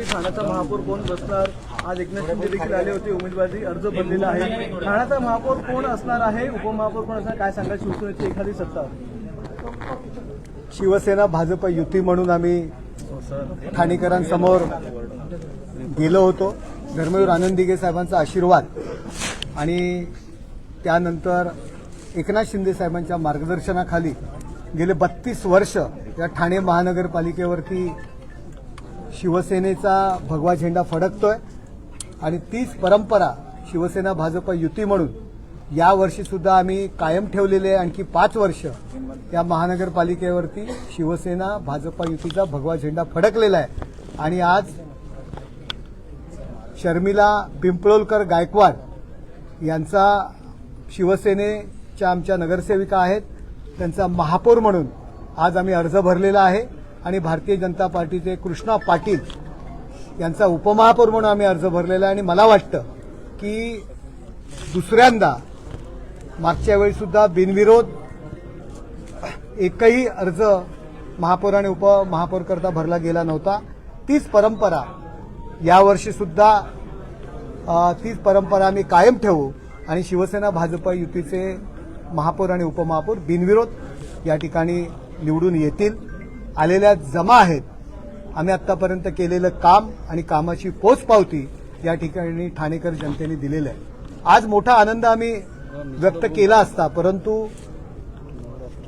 ठाण्याचा महापौर कोण बसणार? आज एकनाथ शिंदे देखील आले होते उमेदवारी अर्ज भरलेला आहे. ठाण्याचा महापौर कोण असणार आहे? उपमहापौर कोण असणार? काय सांगा शिवसेनेची एखादी सत्ता? शिवसेना भाजप युती म्हणून आम्ही ठाणेकरांसमोर गेलो होतो. धर्मवीर आनंद दिगे साहेबांचा आशीर्वाद आणि त्यानंतर एकनाथ शिंदे साहेबांच्या मार्गदर्शनाखाली गेले बत्तीस वर्ष या ठाणे महानगरपालिकेवरती शिवसेनेचा भगवा झेंडा फडकतोय आणि तीच परंपरा शिवसेना भाजप युती म्हणून या वर्षी सुद्धा आम्ही कायम ठेवलेले आहे. आणखी पाच वर्ष या महानगरपालिकेवरती शिवसेना भाजप युतीचा भगवा झेंडा फडकलेला आहे. आणि आज शर्मिला पिंपळोलकर गायकवाड यांचा शिवसेनेच्या आमच्या नगरसेविका आहेत. त्यांचा महापौर म्हणून आज आम्ही अर्ज भरलेला आहे. आणि भारतीय जनता पार्टीचे कृष्णा पाटील यांचा उपमहापौर म्हणून आम्ही अर्ज भरलेला आहे. आणि मला वाटतं की दुसऱ्यांदा मागच्या वेळीसुद्धा बिनविरोध एकही अर्ज महापौर आणि उपमहापौर करता भरला गेला नव्हता. तीच परंपरा यावर्षीसुद्धा तीच परंपरा आम्ही कायम ठेवू. आणि शिवसेना भाजप युतीचे महापौर आणि उपमहापौर बिनविरोध या ठिकाणी निवडून येतील. आलेल्या जमा आहेत. आम्ही आतापर्यंत केलेलं काम आणि कामाची पोचपावती या ठिकाणी ठाणेकर जनतेने दिलेलं आहे. आज मोठा आनंद आम्ही व्यक्त केला असता परंतु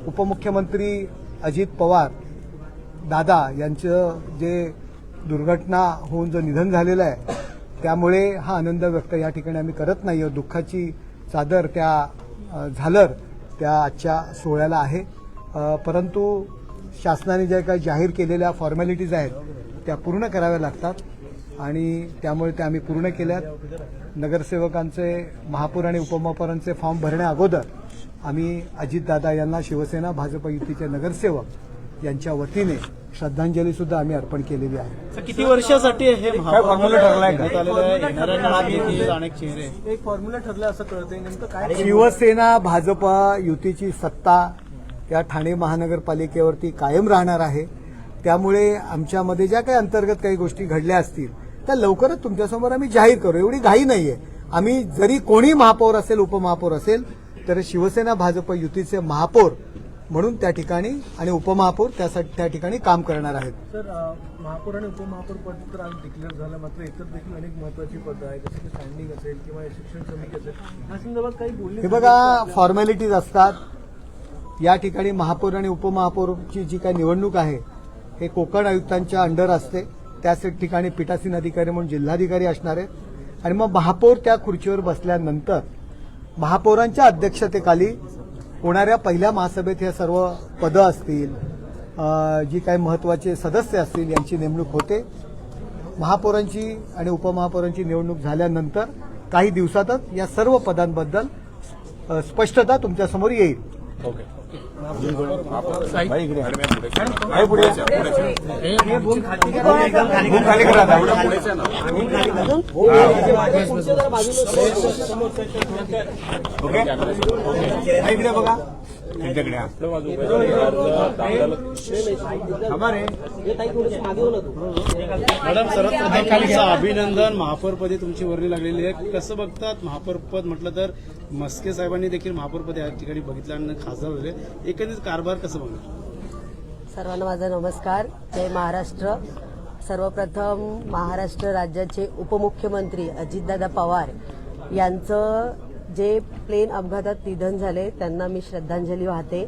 उपमुख्यमंत्री अजित पवार दादा यांचं जे दुर्घटना होऊन जो निधन झालेलं आहे त्यामुळे हा आनंद व्यक्त या ठिकाणी आम्ही करत नाही आहोत. दुःखाची चादर त्या झालर त्या आजच्या सोहळ्याला आहे. परंतु शासनाने ज्या काही जाहीर केलेल्या फॉर्मॅलिटीज आहेत त्या पूर्ण कराव्या लागतात. आणि त्यामुळे त्या आम्ही पूर्ण केल्यात. नगरसेवकांचे महापौर आणि उपमहापौरांचे फॉर्म भरण्या अगोदर आम्ही अजितदादा यांना शिवसेना भाजप युतीचे नगरसेवक यांच्या वतीने श्रद्धांजली सुद्धा आम्ही अर्पण केलेली आहे. किती वर्षासाठी हे फॉर्म्युला ठरलाय आलेलं आहे? येणाऱ्या काळात येतील अनेक चेहरे. एक फॉर्म्युला ठरलं असं कळतंय. नेमकं काय शिवसेना भाजप युतीची सत्ता या ठाणे महानगरपालिकेवरती कायम राहणार आहे. त्यामुळे आमच्यामध्ये ज्या काही अंतर्गत काही गोष्टी घडल्या असतील त्या लवकरच तुमच्यासमोर आम्ही जाहीर करू. एवढी घाई नाहीये. आम्ही जरी कोणी महापौर असेल उपमहापौर असेल तर शिवसेना भाजप युतीचे महापौर म्हणून त्या ठिकाणी आणि उपमहापौर त्यासाठी त्या ठिकाणी काम करणार आहेत. अ, महापौर आणि उपमहापौर पद तर आज डिक्लेअर झालं. मात्र इतर देखील अनेक महत्वाची पदं आहेत. जसं की स्टँडिंग असेल किंवा शिक्षण समिती असेल. या संदर्भात काही बोलले हे बघा फॉर्मॅलिटीज असतात. या ठिकाणी महापौर आणि उपमहापौरची जी काही निवडणूक आहे हे कोकण आयुक्तांच्या अंडर असते. त्याच ठिकाणी पीठासीन अधिकारी म्हणून जिल्हाधिकारी असणार आहेत. आणि मग महापौर त्या खुर्चीवर बसल्यानंतर महापौरांच्या अध्यक्षतेखाली होणाऱ्या पहिल्या महासभेत हे सर्व पदं असतील जी काही महत्त्वाचे सदस्य असतील यांची नेमणूक होते. महापौरांची आणि उपमहापौरांची निवडणूक झाल्यानंतर काही दिवसातच या सर्व पदांबद्दल स्पष्टता तुमच्यासमोर येईल. इकडे. बघा. मॅडम सर्वप्रथम तुमचं अभिनंदन. महापौरपदी तुमची वर्णी लागलेली आहे. कसं बघतात? महापौरपद म्हटलं तर मस्के साहेबांनी देखील महापौरपद या ठिकाणी बघितलं आणि खासदार होते. एकंदरीत कारभार कसं बघणार? सर्वांना माझा नमस्कार. जय महाराष्ट्र. सर्वप्रथम महाराष्ट्र राज्याचे उपमुख्यमंत्री अजितदादा पवार यांचं जे प्लेन अपघातात निधन झाले त्यांना मी श्रद्धांजली वाहते.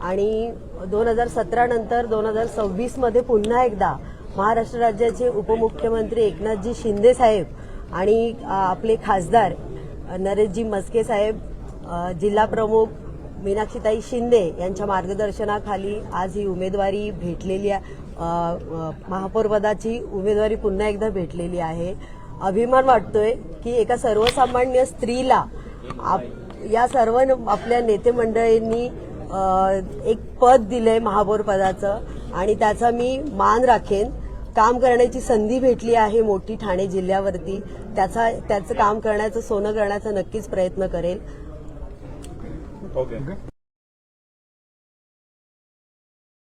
आणि दोन हजार सतरा नंतर दोन हजार सव्वीसमध्ये पुन्हा एकदा महाराष्ट्र राज्याचे उपमुख्यमंत्री एकनाथजी शिंदे साहेब आणि आपले खासदार नरेशजी मस्के साहेब जिल्हा प्रमुख मीनाक्षीताई शिंदे यांच्या मार्गदर्शनाखाली आज ही उमेदवारी भेटलेली आहे. महापौरपदाची उमेदवारी पुन्हा एकदा भेटलेली आहे. अभिमान वाटतोय की एका सर्वसामान्य स्त्रीला आप- या सर्व आपल्या नेते मंडळींनी एक पद दिलंय महापौर पदाचं आणि त्याचा मी मान राखेन. काम करण्याची संधी भेटली आहे मोठी ठाणे जिल्ह्यावरती. त्याचा त्याचं काम करण्याचं सोनं करण्याचा नक्कीच प्रयत्न करेल.